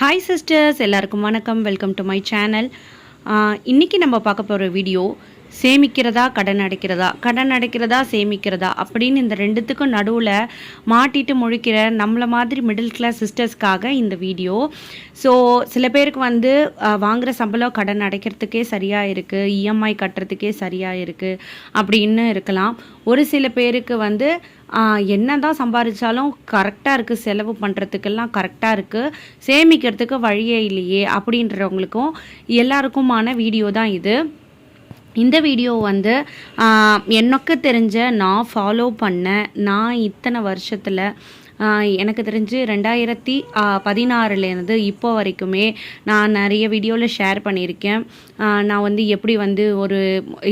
Hi sisters எல்லாருக்கும் வணக்கம். Welcome to my channel இன்றைக்கி நம்ம பார்க்க போகிற வீடியோ சேமிக்கிறதா கடன் அடைக்கிறதா? கடன் அடைக்கிறதா சேமிக்கிறதா? அப்படின்னு இந்த ரெண்டுத்துக்கும் நடுவில் மாட்டிட்டு முழிக்கிற நம்மளை மாதிரி மிடில் கிளாஸ் சிஸ்டர்ஸ்க்காக இந்த வீடியோ ஸோ சில பேருக்கு வந்து வாங்குகிற சம்பளம் கடன் அடைக்கிறதுக்கே சரியாக இருக்குது இஎம்ஐ கட்டுறதுக்கே சரியாக இருக்குது அப்படின்னு இருக்கலாம். ஒரு சில பேருக்கு வந்து என்ன தான் சம்பாதிச்சாலும் கரெக்டாக இருக்குது செலவு பண்ணுறதுக்கெல்லாம் கரெக்டாக இருக்குது சேமிக்கிறதுக்கு வழியே இல்லையே அப்படின்றவங்களுக்கும் எல்லாருக்குமான வீடியோ தான் இது. இந்த வீடியோ வந்து எனக்கு தெரிஞ்ச நான் ஃபாலோ பண்ண நான் இத்தனை வருஷத்தில் எனக்கு தெரிஞ்சு ரெண்டாயிரத்தி பதினாறுலேருந்து இப்போ வரைக்குமே நான் நிறைய வீடியோவில் ஷேர் பண்ணியிருக்கேன். நான் வந்து எப்படி வந்து ஒரு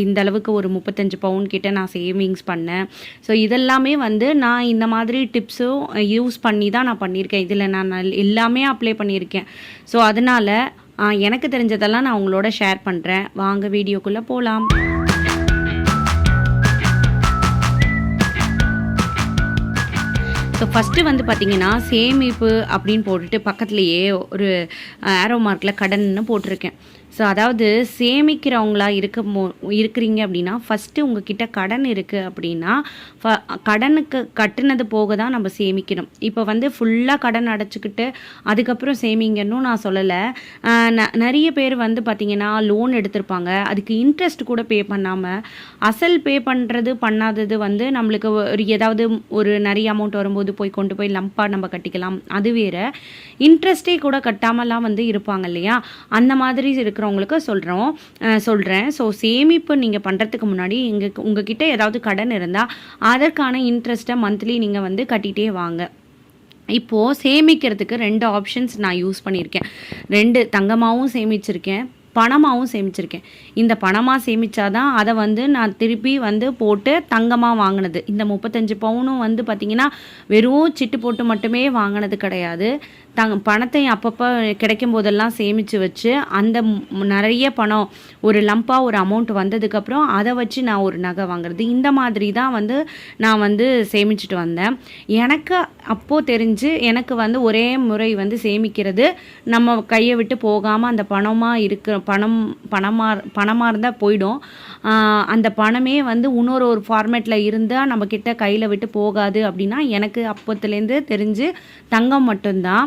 இந்த அளவுக்கு ஒரு முப்பத்தஞ்சு பவுன் கிட்ட நான் சேவிங்ஸ் பண்ணேன். ஸோ இதெல்லாமே வந்து நான் இந்த மாதிரி டிப்ஸும் யூஸ் பண்ணி தான் நான் பண்ணியிருக்கேன். இதில் நான் நல்- எல்லாமே அப்ளை பண்ணியிருக்கேன். ஸோ அதனால் எனக்கு தெரிஞ்சதெல்லாம் நான் உங்களோட ஷேர் பண்ணுறேன் வாங்க வீடியோக்குள்ளே போகலாம் ஸோ ஃபஸ்ட்டு வந்து பார்த்தீங்கன்னா சேமிப்பு அப்படின்னு போட்டுட்டு பக்கத்துலேயே ஒரு ஆரோ மார்க்கில் கடன்னு போட்டிருக்கேன். ஸோ அதாவது சேமிக்கிறவங்களா இருக்க மோ இருக்கிறீங்க அப்படின்னா ஃபஸ்ட்டு உங்ககிட்ட கடன் இருக்குது அப்படின்னா ஃப- கடனுக்கு கட்டுனது போக தான் நம்ம சேமிக்கணும். இப்போ வந்து ஃபுல்லாக கடன் அடைச்சிக்கிட்டு அதுக்கப்புறம் சேமிங்கன்னு நான் சொல்லலை. நிறைய பேர் வந்து பார்த்திங்கன்னா லோன் எடுத்திருப்பாங்க. அதுக்கு இன்ட்ரெஸ்ட் கூட பே பண்ணாமல் அசல் பே பண்ணுறது பண்ணாதது வந்து நம்மளுக்கு ஒரு ஏதாவது ஒரு நிறைய அமௌண்ட் வரும்போது போய் கொண்டு போய் லம்பாக நம்ம கட்டிக்கலாம். அது வேற. இன்ட்ரெஸ்ட்டே கூட கட்டாமலாம் வந்து இருப்பாங்க இல்லையா? அந்த மாதிரி இருக்கிறவங்களுக்கு சொல்கிறோம் சொல்கிறேன் ஸோ சேமிப்பு நீங்கள் பண்ணுறதுக்கு முன்னாடி எங்கள் உங்ககிட்ட ஏதாவது கடன் இருந்தால் அதற்கான இன்ட்ரெஸ்ட்டை மந்த்லி நீங்கள் வந்து கட்டிகிட்டே வாங்க. இப்போது சேமிக்கிறதுக்கு ரெண்டு ஆப்ஷன்ஸ் நான் யூஸ் பண்ணியிருக்கேன். ரெண்டு தங்கமாகவும் சேமிச்சிருக்கேன். பணமாகவும் சேமிச்சிருக்கேன். இந்த பணமாக சேமிச்சாதான் அதை வந்து நான் திருப்பி வந்து போட்டு தங்கமாக வாங்கினது. இந்த முப்பத்தஞ்சு பவுனும் வந்து பார்த்திங்கன்னா வெறும் சிட்டு போட்டு மட்டுமே வாங்கினது கிடையாது. தங் பணத்தை அப்பப்போ கிடைக்கும் போதெல்லாம் சேமித்து வச்சு அந்த நிறைய பணம் ஒரு லம்பாக ஒரு அமௌண்ட் வந்ததுக்கப்புறம் அதை வச்சு நான் ஒரு நகை வாங்குறது. இந்த மாதிரி தான் வந்து நான் வந்து சேமிச்சுட்டு வந்தேன். எனக்கு அப்போது தெரிஞ்சு எனக்கு வந்து ஒரே முறை வந்து சேமிக்கிறது நம்ம கையை விட்டு போகாமல் அந்த பணமாக இருக்கிற பணம் பணமாக பணமாக இருந்தால் போயிடும். அந்த பணமே வந்து இன்னொரு ஒரு ஃபார்மேட்டில் இருந்தால் நம்மக்கிட்ட கையில் விட்டு போகாது அப்படின்னா எனக்கு அப்போத்துலேருந்து தெரிஞ்சு தங்கம் மட்டும்தான்.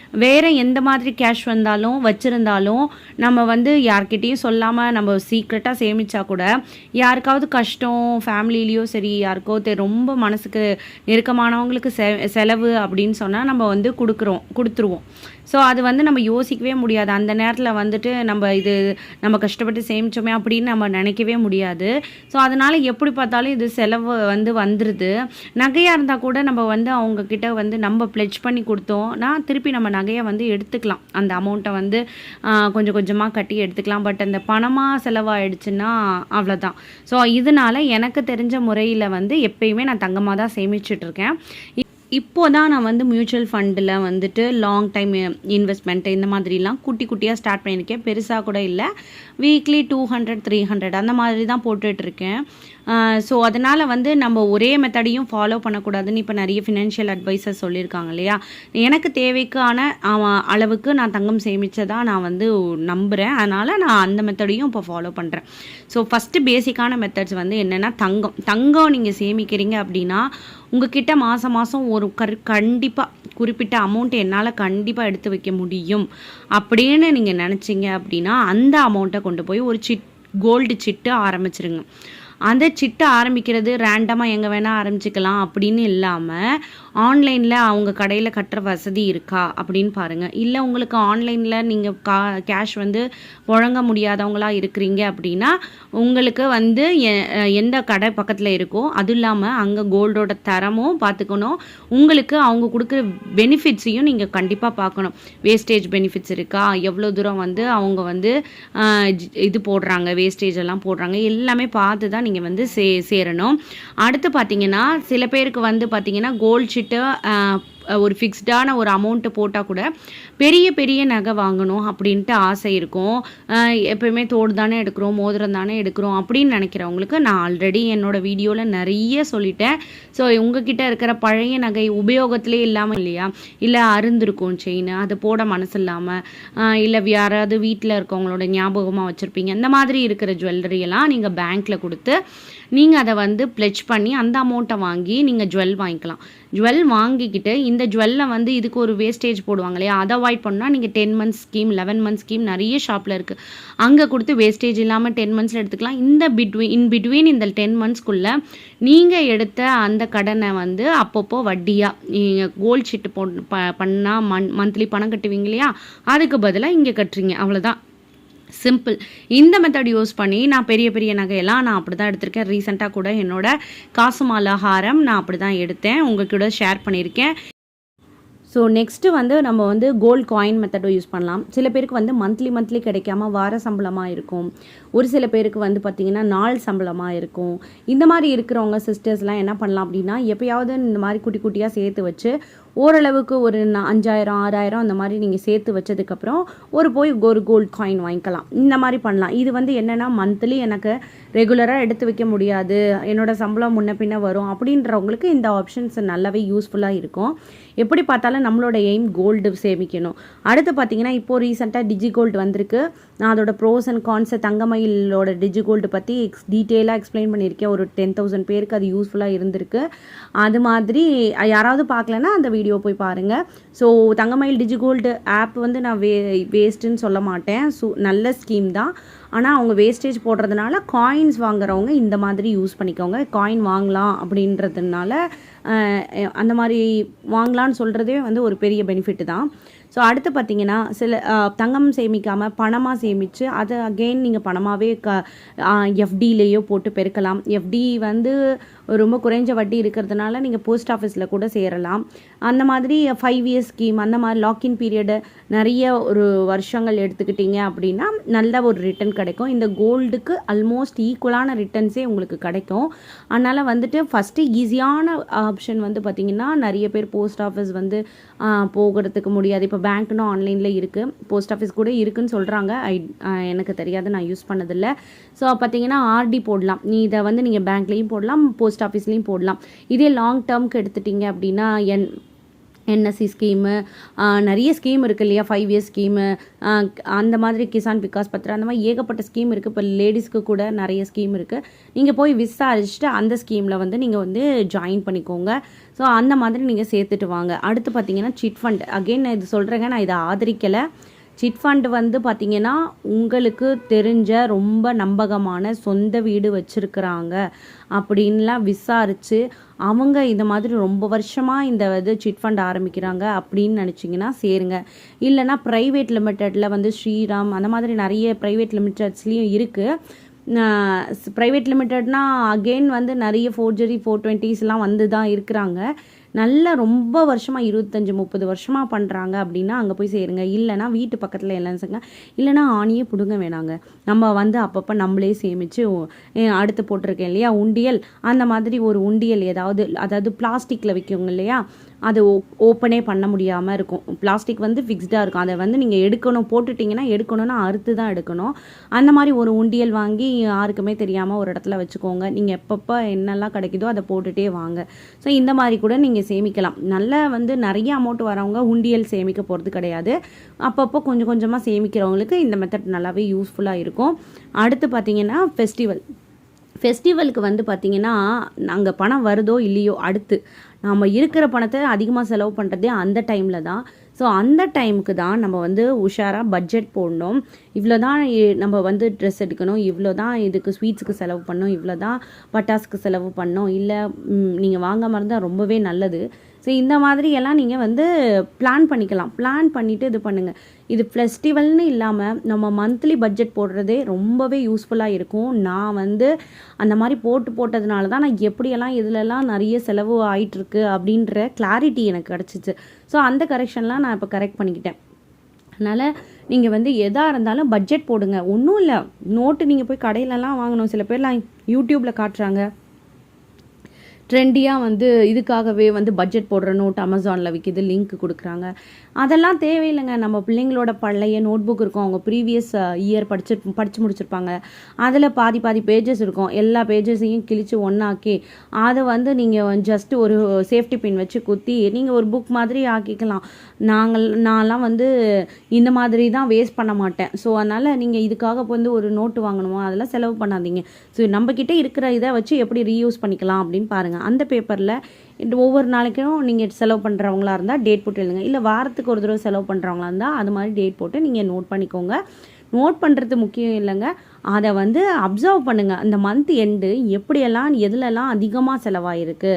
வேறு எந்த மாதிரி கேஷ் வந்தாலும் வச்சுருந்தாலும் நம்ம வந்து யார்கிட்டேயும் சொல்லாமல் நம்ம சீக்ரெட்டாக சேமித்தா கூட யாருக்காவது கஷ்டம் ஃபேமிலிலேயோ சரி யாருக்கோ தெ ரொம்ப மனசுக்கு நெருக்கமானவங்களுக்கு செ செலவு அப்படின்னு சொன்னால் நம்ம வந்து கொடுக்குறோம் கொடுத்துருவோம். ஸோ அது வந்து நம்ம யோசிக்கவே முடியாது. அந்த நேரத்தில் வந்துட்டு நம்ம இது நம்ம கஷ்டப்பட்டு சேமித்தோமே அப்படின்னு நம்ம நினைக்கவே முடியாது. ஸோ அதனால் எப்படி பார்த்தாலும் இது செலவு வந்து வந்துடுது நகையாக இருந்தால் கூட நம்ம வந்து அவங்கக்கிட்ட வந்து நம்ம ப்ளெட்ஜ் பண்ணி கொடுத்தோம்னா திருப்பி நம்ம நகையை வந்து எடுத்துக்கலாம். அந்த அமௌண்ட்டை வந்து கொஞ்சம் கொஞ்சமாக கட்டி எடுத்துக்கலாம். பட் அந்த பணமாக செலவாயிடுச்சுன்னா அவ்வளோதான் ஸோ இதனால எனக்கு தெரிஞ்ச முறையில் வந்து எப்பயுமே நான் தங்கமாக தான் சேமிச்சிட்ருக்கேன் இப்போ தான் நான் வந்து மியூச்சுவல் ஃபண்டில் வந்துட்டு லாங் டைம் இன்வெஸ்ட்மெண்ட் இந்த மாதிரிலாம் குட்டி குட்டியாக ஸ்டார்ட் பண்ணியிருக்கேன். பெருசாக கூட இல்லை. Weekly two hundred three hundred அந்த மாதிரி தான் போட்டுட்ருக்கேன் ஸோ அதனால் வந்து நம்ம ஒரே மெத்தடையும் ஃபாலோ பண்ணக்கூடாதுன்னு இப்போ நிறைய ஃபினான்ஷியல் அட்வைஸர் சொல்லியிருக்காங்க இல்லையா? எனக்கு தேவைக்கான அளவுக்கு நான் தங்கம் சேமித்ததாக நான் வந்து நம்புகிறேன் அதனால் நான் அந்த மெத்தடையும் இப்போ ஃபாலோ பண்ணுறேன் ஸோ ஃபஸ்ட்டு பேசிக்கான மெத்தட்ஸ் வந்து என்னென்னா தங்கம். தங்கம் நீங்கள் சேமிக்கிறீங்க அப்படின்னா உங்ககிட்ட மாதம் மாதம் ஒரு கரு கண்டிப்பாக குறிப்பிட்ட அமௌண்ட் என்னால் கண்டிப்பாக எடுத்து வைக்க முடியும். அப்படின்னு நீங்கள் நினச்சிங்க அப்படின்னா அந்த அமௌண்ட்டை கொண்டு போய் ஒரு சிட் கோல்டு சிட்டு ஆரம்பிச்சிருங்க. அந்த சிட்டை ஆரம்பிக்கிறது ரேண்டமாக எங்கே வேணால் ஆரம்பிச்சுக்கலாம் அப்படின்னு இல்லாமல் ஆன்லைனில் அவங்க கடையில் கட்டுற வசதி இருக்கா அப்படின்னு பாருங்கள் இல்லை உங்களுக்கு ஆன்லைனில் நீங்கள் கா கேஷ் வந்து வழங்க முடியாதவங்களாக இருக்கிறீங்க அப்படின்னா உங்களுக்கு வந்து எ- எந்த கடை பக்கத்தில் இருக்கோ அதுவும் இல்லாமல் அங்கே கோல்டோட தரமும் பார்த்துக்கணும் உங்களுக்கு அவங்க கொடுக்குற பெனிஃபிட்ஸையும் நீங்கள் கண்டிப்பாக பார்க்கணும் வேஸ்டேஜ் பெனிஃபிட்ஸ் இருக்கா? எவ்வளோ தூரம் வந்து அவங்க வந்து இது போடுறாங்க வேஸ்டேஜ் எல்லாம் போடுறாங்க எல்லாமே பார்த்து தான் நீங்கள் வந்து சே சேரணும். அடுத்து பார்த்தீங்கன்னா சில பேருக்கு வந்து பார்த்தீங்கன்னா கோல்ட் வச்சுட்டு ஒரு ஃபிக்ஸ்டான ஒரு அமௌண்ட்டு போட்டால் கூட பெரிய பெரிய நகை வாங்கணும் அப்படின்ட்டு ஆசை இருக்கும். எப்போயுமே எப்பயுமே தோடு தானே எடுக்கிறோம் மோதிரம் தானே எடுக்கிறோம் அப்படின்னு நினைக்கிறவங்களுக்கு நான் ஆல்ரெடி என்னோட வீடியோவில் நிறைய சொல்லிட்டேன். ஸோ உங்ககிட்ட இருக்கிற பழைய நகை உபயோகத்திலே இல்லாமல் இல்லையா? இல்லை அருந்திருக்கும் செயின் அது போட மனசு இல்லாமல் இல்லை யாராவது வீட்டில் இருக்கவங்களோட ஞாபகமாக வச்சுருப்பீங்க. இந்த மாதிரி இருக்கிற ஜுவல்லரி எல்லாம் நீங்கள் பேங்க்கில் கொடுத்து நீங்கள் அதை வந்து ப்ளெச் பண்ணி அந்த அமௌண்ட்டை வாங்கி நீங்கள் ஜுவல் வாங்கிக்கலாம். ஜுவல் வாங்கிக்கிட்டு இந்த ஜுவல்லை வந்து இதுக்கு ஒரு வேஸ்டேஜ் போடுவாங்க இல்லையா அதை அவாய்ட் பண்ணால் நீங்கள் ten months scheme eleven months scheme நிறைய ஷாப்பில் இருக்குது அங்கே கொடுத்து வேஸ்டேஜ் இல்லாமல் டென் மந்த்ஸில் எடுத்துக்கலாம். இந்த பிட்வீன் இன் பிட்வீன் இந்த டென் மந்த்ஸ்க்குள்ளே நீங்கள் எடுத்த அந்த கடனை வந்து அப்பப்போ வட்டியாக நீங்கள் கோல்ட் ஷீட்டு போ ப பண்ணால் மன் மந்த்லி பணம் கட்டுவீங்க இல்லையா? அதுக்கு பதிலாக இங்கே கட்டுறீங்க. அவ்வளோதான் சிம்பிள். இந்த மெத்தட் யூஸ் பண்ணி நான் பெரிய பெரிய நகையெல்லாம் நான் அப்படி தான் எடுத்திருக்கேன் ரீசெண்டாக கூட என்னோட காசு மாலை ஹாரம் நான் அப்படி தான் எடுத்தேன். உங்கள் கூட ஷேர் பண்ணியிருக்கேன். ஸோ நெக்ஸ்ட்டு வந்து நம்ம வந்து கோல்டு காயின் மெத்தடும் யூஸ் பண்ணலாம். சில பேருக்கு வந்து மந்த்லி மந்த்லி கிடைக்காம வார சம்பளமாக இருக்கும். ஒரு சில பேருக்கு வந்து பார்த்திங்கன்னா நாள் சம்பளமாக இருக்கும். இந்த மாதிரி இருக்கிறவங்க சிஸ்டர்ஸ்லாம் என்ன பண்ணலாம் அப்படின்னா எப்பயாவது இந்த மாதிரி குட்டி குட்டியாக சேர்த்து வச்சு ஓரளவுக்கு ஒரு அஞ்சாயிரம் ஆறாயிரம் அந்த மாதிரி நீங்கள் சேர்த்து வச்சதுக்கப்புறம் ஒரு போய் ஒரு கோல்ட் காயின் வாங்கிக்கலாம். இந்த மாதிரி பண்ணலாம். இது வந்து என்னென்னா மந்த்லி எனக்கு ரெகுலராக எடுத்து வைக்க முடியாது. என்னோடய சம்பளம் முன்ன பின்ன வரும். அப்படின்றவங்களுக்கு இந்த ஆப்ஷன்ஸ் நல்லாவே யூஸ்ஃபுல்லாக இருக்கும். எப்படி பார்த்தாலும் நம்மளோட எய்ம் கோல்டு சேமிக்கணும். அடுத்து பார்த்தீங்கன்னா இப்போ ரீசெண்டாக டிஜி கோல்டு வந்திருக்கு. நான் அதோட ப்ரோஸ் அண்ட் கான்ஸ் தங்கமயிலோட டிஜி கோல்டு பற்றி எக்ஸ் டீட்டெயிலாக எக்ஸ்பிளைன் பண்ணியிருக்கேன். ஒரு டென் தௌசண்ட் பேருக்கு அது யூஸ்ஃபுல்லாக இருந்திருக்கு. அது மாதிரி யாராவது பார்க்கலன்னா அந்த வீடியோ போய் பாருங்கள் so Thangamayil digi gold app வந்து நான் வே வேஸ்ட்டுன்னு சொல்ல மாட்டேன். ஸோ நல்ல ஸ்கீம் தான். ஆனால் அவங்க வேஸ்டேஜ் போடுறதுனால காயின்ஸ் வாங்குறவங்க இந்த மாதிரி யூஸ் பண்ணிக்கோங்க. காயின் வாங்கலாம் அப்படின்றதுனால அந்த மாதிரி வாங்கலாம்னு சொல்கிறதே வந்து ஒரு பெரிய பெனிஃபிட் தான். ஸோ அடுத்து பார்த்தீங்கன்னா சில தங்கம் சேமிக்காமல் பணமாக சேமித்து அதை அகெயின் நீங்கள் பணமாகவே க எஃப்டிலேயோ போட்டு பெருக்கலாம். எஃப்டி வந்து ரொம்ப குறைஞ்ச வட்டி இருக்கிறதுனால நீங்கள் போஸ்ட் ஆஃபீஸில் கூட சேரலாம். அந்த மாதிரி ஃபைவ் இயர்ஸ் ஸ்கீம் அந்த மாதிரி லாக்இன் பீரியடு நிறைய ஒரு வருஷங்கள் எடுத்துக்கிட்டீங்க அப்படின்னா நல்ல ஒரு ரிட்டர்ன் கிடைக்கும். இந்த கோல்டுக்கு ஆல்மோஸ்ட் ஈக்குவலான ரிட்டர்ன்ஸே உங்களுக்கு கிடைக்கும். அதனால் வந்துட்டு ஃபஸ்ட்டு ஈஸியான ஆப்ஷன் வந்து பார்த்திங்கன்னா நிறைய பேர் போஸ்ட் ஆஃபீஸ் வந்து போகிறதுக்கு முடியாது. இப்போ பேங்க்னு ஆன்லைனில் இருக்குது போஸ்ட் ஆஃபீஸ் கூட இருக்குன்னு சொல்கிறாங்க ஐ எனக்கு தெரியாது. நான் யூஸ் பண்ணதில்லை. ஸோ பார்த்தீங்கன்னா ஆர்டி போடலாம். நீ இதை வந்து நீங்கள் பேங்க்லேயும் போடலாம் போஸ்ட் ஆஃபீஸ்லேயும் போடலாம். இதே லாங் டேர்முக்கு எடுத்துட்டிங்க அப்படின்னா என் என்எஸ்சி ஸ்கீமு நிறைய ஸ்கீம் இருக்குது இல்லையா? ஃபைவ் இயர்ஸ் ஸ்கீமு அந்த மாதிரி கிசான் விகாஸ் பத்ரா அந்த மாதிரி ஏகப்பட்ட ஸ்கீம் இருக்குது இப்போ லேடிஸ்க்கு கூட நிறைய ஸ்கீம் இருக்குது நீங்கள் போய் விசாரிச்சுட்டு அந்த ஸ்கீமில் வந்து நீங்கள் வந்து ஜாயின் பண்ணிக்கோங்க. ஸோ அந்த மாதிரி நீங்கள் சேர்த்துட்டு வாங்க. அடுத்து பார்த்தீங்கன்னா சிட் ஃபண்ட் அகெயின் நான் இது சொல்கிறேங்க நான் இதை ஆதரிக்கலை. சிட் ஃபண்ட் வந்து பார்த்தீங்கன்னா உங்களுக்கு தெரிஞ்ச ரொம்ப நம்பகமான சொந்த வீடு வச்சுருக்குறாங்க அப்படின்லாம் விசாரித்து அவங்க இந்த மாதிரி ரொம்ப வருஷமாக இந்த இது சிட் ஃபண்ட் ஆரம்பிக்கிறாங்க அப்படின்னு நினச்சிங்கன்னா சேருங்க. இல்லைன்னா ப்ரைவேட் லிமிட்டடில் வந்து ஸ்ரீராம் அந்த மாதிரி நிறைய ப்ரைவேட் லிமிட்டட்ஸ்லேயும் இருக்குது ப்ரைவேட் லிமிட்டட்னால் அகெயின் வந்து நிறைய ஃபோர்ஜரி ஃபோர் டுவெண்ட்டிஸ்லாம் வந்து தான் இருக்கிறாங்க. நல்லா ரொம்ப வருஷமாக இருபத்தஞ்சி முப்பது வருஷமாக பண்ணுறாங்க அப்படின்னா அங்கே போய் சேருங்க. இல்லைன்னா வீட்டு பக்கத்தில் எல்லாம் செய்யுங்க இல்லைன்னா ஆணியே பிடுங்க வேணாங்க. நம்ம வந்து அப்பப்போ நம்மளே சேமித்து அடுத்து போட்டிருக்கேன் இல்லையா உண்டியல். அந்த மாதிரி ஒரு உண்டியல் ஏதாவது அதாவது பிளாஸ்டிக்கில் விற்குங்க இல்லையா அது ஓப்பனே பண்ண முடியாமல் இருக்கும். பிளாஸ்டிக் வந்து ஃபிக்ஸ்டாக இருக்கும். அதை வந்து நீங்கள் எடுக்கணும் போட்டுட்டிங்கன்னா எடுக்கணும்னா அறுத்து தான் எடுக்கணும். அந்த மாதிரி ஒரு உண்டியல் வாங்கி யாருக்குமே தெரியாமல் ஒரு இடத்துல வச்சுக்கோங்க. நீங்கள் எப்பப்போ என்னெல்லாம் கிடைக்குதோ அதை போட்டுகிட்டே வாங்க. ஸோ இந்த மாதிரி கூட நீங்கள் சேமிக்கலாம். நல்ல வந்து நிறைய அமௌண்ட் வரவங்க உண்டியல் சேமிக்க போகிறது கிடையாது. அப்பப்போ கொஞ்சம் கொஞ்சமாக சேமிக்கிறவங்களுக்கு இந்த மெத்தட் நல்லாவே யூஸ்ஃபுல்லாக இருக்கும். அடுத்து பார்த்தீங்கன்னா ஃபெஸ்டிவல் ஃபெஸ்டிவலுக்கு வந்து பார்த்திங்கன்னா அங்கே பணம் வருதோ இல்லையோ அடுத்து நம்ம இருக்கிற பணத்தை அதிகமாக செலவு பண்ணுறதே அந்த டைமில் தான். ஸோ அந்த டைமுக்கு தான் நம்ம வந்து உஷாராக பட்ஜெட் போடணும். இவ்வளோ தான் நம்ம வந்து ட்ரெஸ் எடுக்கணும். இவ்வளோ தான் இதுக்கு ஸ்வீட்ஸுக்கு செலவு பண்ணணும். இவ்வளோ தான் பட்டாசுக்கு செலவு பண்ணணும். இல்லை நீங்கள் வாங்காமல் இருந்தால் ரொம்பவே நல்லது. ஸோ இந்த மாதிரி எல்லாம் நீங்கள் வந்து பிளான் பண்ணிக்கலாம். பிளான் பண்ணிவிட்டு இது பண்ணுங்கள் இது ஃபெஸ்டிவல்னு இல்லாமல் நம்ம மந்த்லி பட்ஜெட் போடுறதே ரொம்பவே யூஸ்ஃபுல்லாக இருக்கும். நான் வந்து அந்த மாதிரி போட்டு போட்டதுனால தான் நான் எப்படியெல்லாம் இதிலெல்லாம் நிறைய செலவு ஆகிட்டுருக்கு அப்படின்ற கிளாரிட்டி எனக்கு கிடச்சிச்சு. ஸோ அந்த கரெக்ஷன்லாம் நான் இப்போ கரெக்ட் பண்ணிக்கிட்டேன். அதனால் நீங்கள் வந்து எதாக இருந்தாலும் பட்ஜெட் போடுங்க. ஒன்றும் இல்லை. நோட்டு நீங்கள் போய் கடையிலலாம் வாங்கணும். சில பேர்லாம் யூடியூப்பில் காட்டுறாங்க. ட்ரெண்டியாக வந்து இதுக்காகவே வந்து பட்ஜெட் போடுற நோட் அமேசானில் விற்கிது லிங்க் கொடுக்குறாங்க. அதெல்லாம் தேவையில்லைங்க. நம்ம பிள்ளைங்களோட பழைய நோட் புக் இருக்கும். அவங்க ப்ரீவியஸ் இயர் படிச்சு படித்து முடிச்சிருப்பாங்க. அதில் பாதி பாதி பேஜஸ் இருக்கும். எல்லா பேஜஸையும் கிழித்து ஒன்றாக்கி அதை வந்து நீங்கள் ஜஸ்ட் ஒரு சேஃப்டி பின் வச்சு குத்தி நீங்கள் ஒரு புக் மாதிரி ஆக்கிக்கலாம். நாங்கள் நான்லாம் வந்து இந்த மாதிரி தான் வேஸ்ட் பண்ண மாட்டேன். ஸோ அதனால் நீங்கள் இதுக்காக வந்து ஒரு நோட்டு வாங்கணுமா? அதெல்லாம் செலவு பண்ணாதீங்க. ஸோ நம்மக்கிட்ட இருக்கிற இதை வச்சு எப்படி ரீயூஸ் பண்ணிக்கலாம் அப்படின்னு பாருங்கள் அந்த பேப்பரில் ஒவ்வொரு நாளைக்கும் நீங்கள் செலவு பண்ணுறவங்களா இருந்தால் டேட் போட்டு எழுதுங்க. இல்லை வாரத்துக்கு ஒரு தடவை செலவு பண்ணுறவங்களா இருந்தால் அது மாதிரி டேட் போட்டு நீங்கள் நோட் பண்ணிக்கோங்க. நோட் பண்ணுறது முக்கியம் இல்லைங்க. அதை வந்து அப்சர்வ் பண்ணுங்கள் அந்த மந்த் எண்டு எப்படியெல்லாம் எதுலெல்லாம் அதிகமாக செலவாயிருக்கு?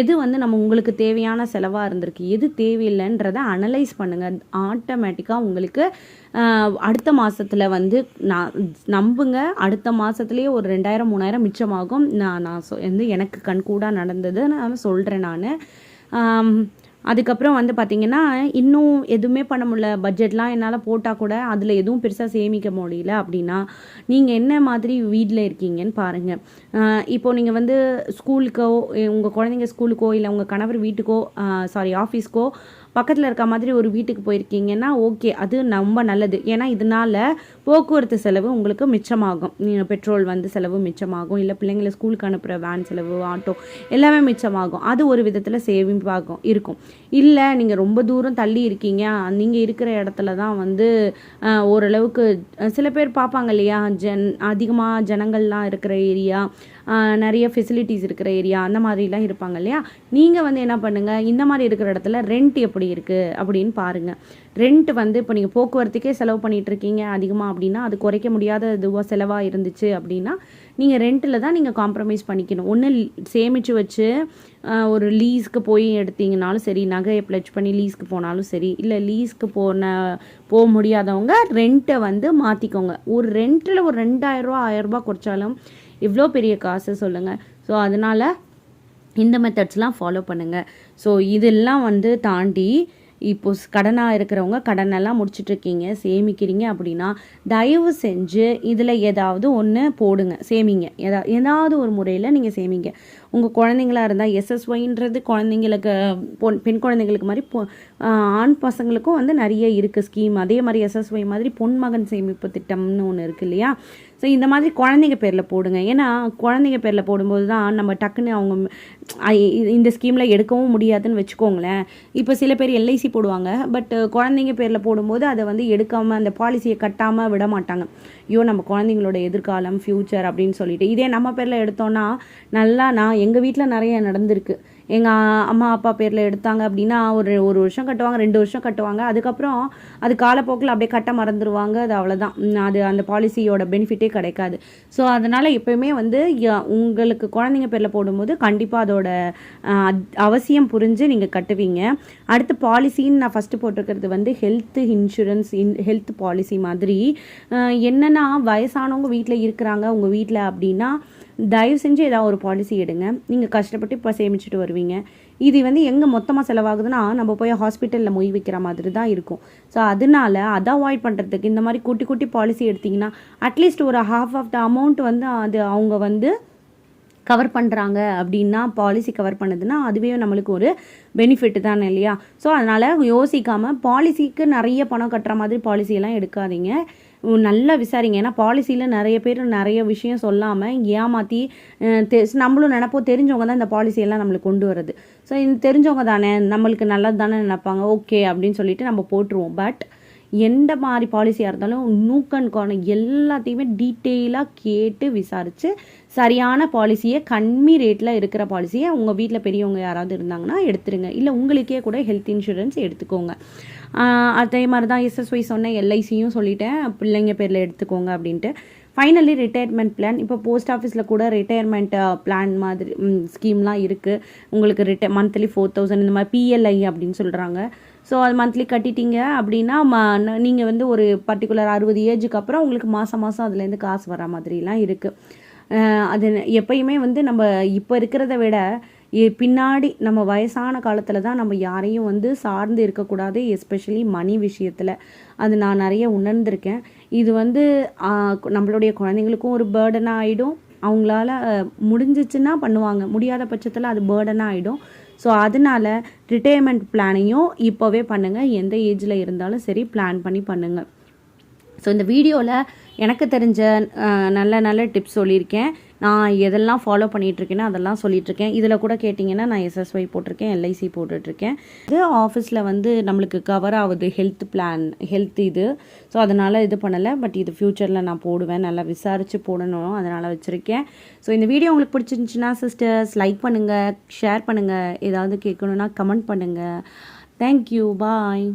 எது வந்து நம்ம உங்களுக்கு தேவையான செலவாக இருந்திருக்கு? எது தேவையில்லைன்றதை அனலைஸ் பண்ணுங்கள் ஆட்டோமேட்டிக்காக உங்களுக்கு அடுத்த மாதத்தில் வந்து நான் நம்புங்க. அடுத்த மாதத்துலேயே ஒரு ரெண்டாயிரம் மூணாயிரம் மிச்சமாகும். நான் நான் சொ வந்து எனக்கு கண்கூடாக நடந்தது நான். சொல்கிறேன் நான் அதுக்கப்புறம் வந்து பார்த்திங்கன்னா இன்னும் எதுவுமே பண்ண முடியல. பட்ஜெட்லாம் என்னால் போட்டால் கூட அதில் எதுவும் பெருசாக சேமிக்க முடியல அப்படின்னா நீங்கள் என்ன மாதிரி வீட்டில் இருக்கீங்கன்னு பாருங்கள் இப்போது நீங்கள் வந்து ஸ்கூலுக்கோ உங்கள் குழந்தைங்க ஸ்கூலுக்கோ இல்லை உங்கள் கணவர் வீட்டுக்கோ சாரி ஆஃபீஸ்க்கோ பக்கத்தில் இருக்க மாதிரி ஒரு வீட்டுக்கு போயிருக்கீங்கன்னா ஓகே அது ரொம்ப நல்லது. ஏன்னா இதனால போக்குவரத்து செலவு உங்களுக்கு மிச்சமாகும். பெட்ரோல் வந்து செலவு மிச்சமாகும். இல்லை பிள்ளைங்களை ஸ்கூலுக்கு அனுப்புகிற வேன் செலவு ஆட்டோ எல்லாமே மிச்சமாகும். அது ஒரு விதத்தில் சேவிங் ஆகும் இருக்கும். இல்லை நீங்கள் ரொம்ப தூரம் தள்ளி இருக்கீங்க. நீங்கள் இருக்கிற இடத்துல தான் வந்து ஓரளவுக்கு சில பேர் பார்ப்பாங்க இல்லையா? ஜன் அதிகமாக ஜனங்கள்லாம் இருக்கிற ஏரியா நிறைய ஃபெசிலிட்டிஸ் இருக்கிற ஏரியா அந்த மாதிரிலாம் இருப்பாங்க இல்லையா? நீங்கள் வந்து என்ன பண்ணுங்கள் இந்த மாதிரி இருக்கிற இடத்துல ரெண்ட் எப்படி இருக்குது அப்படின்னு பாருங்கள் ரெண்ட் வந்து இப்போ நீங்கள் போக்குவரத்துக்கே செலவு பண்ணிகிட்ருக்கீங்க இருக்கீங்க அதிகமாக அப்படின்னா அது குறைக்க முடியாத இதுவாக செலவாக இருந்துச்சு அப்படின்னா நீங்கள் ரெண்ட்டில் தான் நீங்கள் காம்ப்ரமைஸ் பண்ணிக்கணும். ஒன்று சேமித்து வச்சு ஒரு லீஸ்க்கு போய் எடுத்தீங்கனாலும் சரி நகையை ப்ளச் பண்ணி லீஸ்க்கு போனாலும் சரி இல்லை லீஸ்க்கு போன போக முடியாதவங்க ரெண்ட்டை வந்து மாற்றிக்கோங்க ஒரு ரெண்ட்டில் ஒரு ரெண்டாயிரரூவா ஆயிரரூபா குறைச்சாலும் இவ்வளோ பெரிய காசு சொல்லுங்கள் ஸோ அதனால் இந்த மெத்தட்ஸ்லாம் ஃபாலோ பண்ணுங்கள் ஸோ இதெல்லாம் வந்து தாண்டி இப்போ கடனாக இருக்கிறவங்க கடனெல்லாம் முடிச்சிட்ருக்கீங்க சேமிக்கிறீங்க அப்படின்னா தயவு செஞ்சு இதில் ஏதாவது ஒன்று போடுங்க சேமிங்க. எதா ஏதாவது ஒரு முறையில் நீங்கள் சேமிங்க. உங்கள் குழந்தைங்களா இருந்தால் எஸ்எஸ்ஒய்ன்றது குழந்தைங்களுக்கு பொன் பெண் குழந்தைங்களுக்கு மாதிரி பொ ஆண் பசங்களுக்கும் வந்து நிறைய இருக்குது ஸ்கீம். அதே மாதிரி எஸ்எஸ்ஒய் மாதிரி பொன்மகன் சேமிப்பு திட்டம்னு ஒன்று இருக்குது இல்லையா? ஸோ இந்த மாதிரி குழந்தைங்க பேரில் போடுங்க. ஏன்னா குழந்தைங்க பேரில் போடும்போது தான் நம்ம டக்குன்னு அவங்க இந்த ஸ்கீமில் எடுக்கவும் முடியாதுன்னு வச்சுக்கோங்களேன். இப்போ சில பேர் எல்ஐசி போடுவாங்க. பட் குழந்தைங்க பேரில் போடும்போது அதை வந்து எடுக்காமல் அந்த பாலிசியை கட்டாமல் விட மாட்டாங்க. ஐயோ நம்ம குழந்தைங்களோட எதிர்காலம் ஃப்யூச்சர் அப்படின்னு சொல்லிட்டு. இதே நம்ம பேரில் எடுத்தோன்னா நல்லா நான் எங்கள் வீட்டில் நிறைய நடந்திருக்கு. எங்கள் அம்மா அப்பா பேரில் எடுத்தாங்க அப்படின்னா ஒரு ஒரு வருஷம் கட்டுவாங்க ரெண்டு வருஷம் கட்டுவாங்க. அதுக்கப்புறம் அது காலப்போக்கில் அப்படியே கட்ட மறந்துடுவாங்க அது அவ்வளோதான் அது அந்த பாலிசியோட பெனிஃபிட்டே கிடைக்காது. ஸோ அதனால் எப்போயுமே வந்து உங்களுக்கு குழந்தைங்க பேரில் போடும்போது கண்டிப்பாக அதோட அவசியம் புரிஞ்சு நீங்கள் கட்டுவீங்க. அடுத்து பாலிசின்னு நான் ஃபஸ்ட்டு போட்டிருக்கிறது வந்து health insurance in health policy மாதிரி. என்னென்னா வயசானவங்க வீட்டில் இருக்கிறாங்க. உங்கள் வீட்டில் அப்படின்னா தயவு செஞ்சு ஏதாவது ஒரு பாலிசி எடுங்க. நீங்கள் கஷ்டப்பட்டு இப்போ சேமிச்சுட்டு வருவீங்க. இது வந்து எங்கே மொத்தமாக செலவாகுதுன்னா நம்ம போய் ஹாஸ்பிட்டலில் மொய் வைக்கிற மாதிரி தான் இருக்கும். ஸோ அதனால அதை அவாய்ட் பண்ணுறதுக்கு இந்த மாதிரி குட்டி குட்டி பாலிசி எடுத்திங்கன்னா அட்லீஸ்ட் ஒரு ஹாஃப் ஆஃப் த அமௌண்ட் வந்து அது அவங்க வந்து கவர் பண்ணுறாங்க அப்படின்னா பாலிசி கவர் பண்ணுதுன்னா அதுவே நம்மளுக்கு ஒரு பெனிஃபிட் தானே இல்லையா? ஸோ அதனால் யோசிக்காமல் பாலிசிக்கு நிறைய பணம் கட்டுற மாதிரி பாலிசியெல்லாம் எடுக்காதீங்க. நல்லா விசாரிங்க. ஏன்னா பாலிசியில் நிறைய பேர் நிறைய விஷயம் சொல்லாமல் ஏமாற்றி நம்மளும் நினைப்போம் தெரிஞ்சவங்க தான் இந்த பாலிசியெல்லாம் நம்மளுக்கு கொண்டு வருது ஸோ இது தெரிஞ்சவங்க தானே நம்மளுக்கு நல்லது தானே நினைப்பாங்க. ஓகே அப்படின்னு சொல்லிட்டு நம்ம போட்டுருவோம். பட் எந்த மாதிரி பாலிசியாக இருந்தாலும் நூக்கன் கான எல்லாத்தையுமே டீட்டெயிலாக கேட்டு விசாரித்து சரியான பாலிசியை கம்மி ரேட்டில் இருக்கிற பாலிசியை உங்கள் வீட்டில் பெரியவங்க யாராவது இருந்தாங்கன்னா எடுத்துருங்க. இல்லை உங்களுக்கே கூட ஹெல்த் இன்சூரன்ஸ் எடுத்துக்கோங்க. அதே மாதிரி தான் எஸ்எஸ்ஒய் சொன்ன எல்ஐசியும் சொல்லிட்டேன். பிள்ளைங்க பேரில் எடுத்துக்கோங்க அப்படின்ட்டு. ஃபைனலி ரிட்டையர்மெண்ட் பிளான் இப்போ போஸ்ட் ஆஃபீஸில் கூட ரிட்டையர்மெண்ட் பிளான் மாதிரி ஸ்கீம்லாம் இருக்குது உங்களுக்கு ரிட்டை மந்த்லி ஃபோர் தௌசண்ட் இந்த மாதிரி பிஎல்ஐ அப்படின்னு சொல்கிறாங்க ஸோ அது மந்த்லி கட்டிட்டீங்க அப்படின்னா நீங்கள் வந்து ஒரு பர்டிகுலர் அறுபது ஏஜுக்கு அப்புறம் உங்களுக்கு மாதம் மாதம் அதுலேருந்து காசு வர மாதிரிலாம் இருக்குது அது எப்பயுமே வந்து நம்ம இப்போ இருக்கிறத விட பின்னாடி நம்ம வயசான காலத்தில் தான் நம்ம யாரையும் வந்து சார்ந்து இருக்கக்கூடாது எஸ்பெஷலி மணி விஷயத்தில். அது நான் நிறைய உணர்ந்திருக்கேன். இது வந்து நம்மளுடைய குழந்தைங்களுக்கும் ஒரு பேர்டனாக ஆகிடும் அவங்களால முடிஞ்சிச்சுன்னா பண்ணுவாங்க. முடியாத பட்சத்தில் அது பேர்டனாக ஆகிடும் ஸோ அதனால ரிட்டையர்மெண்ட் பிளானையும் இப்போவே பண்ணுங்கள் எந்த ஏஜில் இருந்தாலும் சரி பிளான் பண்ணி பண்ணுங்கள் ஸோ இந்த வீடியோவில் எனக்கு தெரிஞ்ச நல்ல நல்ல டிப்ஸ் சொல்லியிருக்கேன். நான் எதெல்லாம் ஃபாலோ பண்ணிகிட்ருக்கேனோ அதெல்லாம் சொல்லிகிட்ருக்கேன் இதில் கூட கேட்டிங்கன்னா நான் எஸ்எஸ்ஒய் போட்டிருக்கேன் எல்ஐசி போட்டுட்ருக்கேன் இது ஆஃபீஸில் வந்து நம்மளுக்கு கவர் ஆகுது ஹெல்த் பிளான் ஹெல்த் இது. ஸோ அதனால் இது பண்ணலை. பட் இது ஃப்யூச்சரில் நான் போடுவேன். நல்லா விசாரித்து போடணும். அதனால் வச்சுருக்கேன். ஸோ இந்த வீடியோ உங்களுக்கு பிடிச்சிருந்துச்சுன்னா சிஸ்டர்ஸ் லைக் பண்ணுங்கள் ஷேர் பண்ணுங்கள் ஏதாவது கேட்கணுன்னா கமெண்ட் பண்ணுங்கள் தேங்க்யூ பாய்